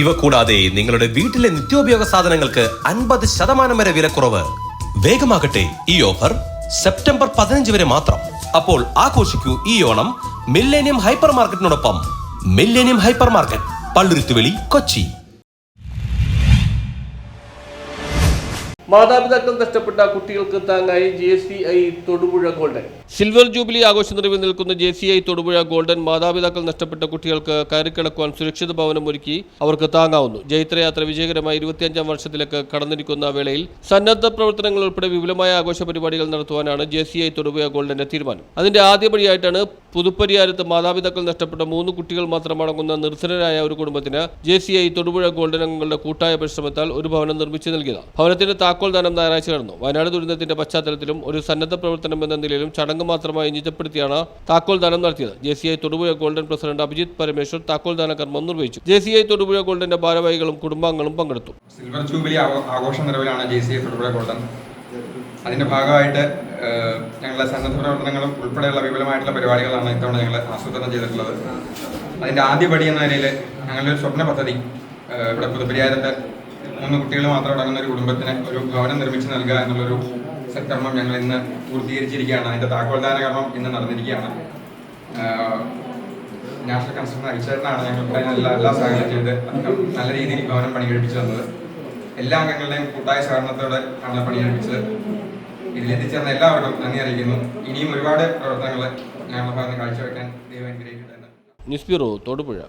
ഇവ കൂടാതെ നിങ്ങളുടെ വീട്ടിലെ നിത്യോപയോഗ സാധനങ്ങൾക്ക് അൻപത് ശതമാനം വരെ വിലക്കുറവ്. വേഗമാകട്ടെ ഈ ഓഫർ സെപ്റ്റംബർ പതിനഞ്ച് വരെ മാത്രം. അപ്പോൾ ആഘോഷിക്കൂ ഈ Onam millennium hyper മാർക്കറ്റിനോടൊപ്പം millennium hyper market Palluruthyveli Kochi. മാതാപിതാക്കൾ നഷ്ടപ്പെട്ട കുട്ടികൾക്ക് താങ്ങായി J C I Thodupuzha golden. Silver jubilee ആഘോഷ നിറവിൽ നിൽക്കുന്ന J C I Thodupuzha golden മാതാപിതാക്കൾ നഷ്ടപ്പെട്ട കുട്ടികൾക്ക് കയറിക്കിടക്കുവാൻ സുരക്ഷിത ഭവനം ഒരുക്കി അവർക്ക് താങ്ങാവുന്നു. ജൈത്രയാത്ര വിജയകരമായി ഇരുപത്തിയഞ്ചാം വർഷത്തിലേക്ക് കടന്നിരിക്കുന്ന വേളയിൽ സന്നദ്ധ പ്രവർത്തനങ്ങൾ ഉൾപ്പെടെ വിപുലമായ ആഘോഷ പരിപാടികൾ നടത്തുവാനാണ് ജെ സി ഐ തൊടുപുഴ ഗോൾഡന്റെ തീരുമാനം. അതിന്റെ ആദ്യപടിയായിട്ടാണ് പുതുപ്പരിയാരത്ത് മാതാപിതാക്കൾ നഷ്ടപ്പെട്ട മൂന്ന് കുട്ടികൾ മാത്രം അടങ്ങുന്ന നിർധനരായ ഒരു കുടുംബത്തിന് J C I Thodupuzha golden അംഗങ്ങളുടെ കൂട്ടായ പരിശ്രമത്താൽ ഒരു ഭവനം നിർമ്മിച്ചു നൽകിയത് ഭവനത്തിന്റെ താക്കോൽ ദാനം ഞായറാഴ്ച നടന്നു വയനാട് ദുരന്തത്തിന്റെ പശ്ചാത്തലത്തിലും ഒരു സന്നദ്ധ പ്രവർത്തനം എന്ന നിലയിലും ചടങ്ങ് മാത്രമായി നിജപ്പെടുത്തിയാണ് താക്കോൽ ദാനം നടത്തിയത്. J C I Thodupuzha golden president Abhijith Parameshwar താക്കോൽ ദാന കർമ്മം നിർവഹിച്ചു. ജെ സി ഐ തൊടുപുഴ ഗോൾഡന്റെ ഭാരവാഹികളും കുടുംബാംഗങ്ങളും പങ്കെടുത്തു. സിൽവർ ജൂബിലി ആഘോഷം നിറവിലാണ് J C I Thodupuzha golden. അതിന്റെ ഭാഗമായിട്ട് ഞങ്ങളുടെ സന്നദ്ധ പ്രവർത്തനങ്ങളും ഉൾപ്പെടെയുള്ള വിപുലമായിട്ടുള്ള പരിപാടികളാണ് ഇത്തവണ ഞങ്ങൾ ആസൂത്രണം ചെയ്തിട്ടുള്ളത്. അതിന്റെ ആദ്യപടി എന്ന നിലയിൽ ഞങ്ങളുടെ ഒരു സ്വപ്ന പദ്ധതി ഇവിടെ പുതുപ്പരിയാരത്തെ മൂന്ന് കുട്ടികൾ മാത്രം അടങ്ങുന്ന ഒരു കുടുംബത്തിന് ഒരു ഭവനം നിർമ്മിച്ച് നൽകുക എന്നുള്ളൊരു സത്കർമ്മം ഞങ്ങൾ ഇന്ന് പൂർത്തീകരിച്ചിരിക്കുകയാണ്. അതിന്റെ താക്കോൽദാന കർമ്മം ഇന്ന് നടന്നിരിക്കുകയാണ്. നാഷണൽ കൺസ്ട്രക്ഷൻ അയച്ചേട്ടനാണ് ഞങ്ങൾ ഇവിടെ നല്ല എല്ലാ സഹായം ചെയ്ത് നല്ല രീതിയിൽ ഭവനം പണി കഴിപ്പിച്ചു തന്നത്. എല്ലാ അംഗങ്ങളുടെയും കൂട്ടായ സഹകരണത്തോടെ ആണ് പണി കഴിപ്പിച്ചത് ഇതിലെത്തിച്ചേർന്ന എല്ലാവർക്കും നന്ദി അറിയിക്കുന്നു. ഇനിയും ഒരുപാട് പ്രവർത്തനങ്ങൾ ഞങ്ങളുടെ ഭാഗത്ത് കാഴ്ചവെക്കാൻ ദൈവം അനുഗ്രഹിക്കട്ടെ ന്യൂസ് ബ്യൂറോ തൊടുപുഴ.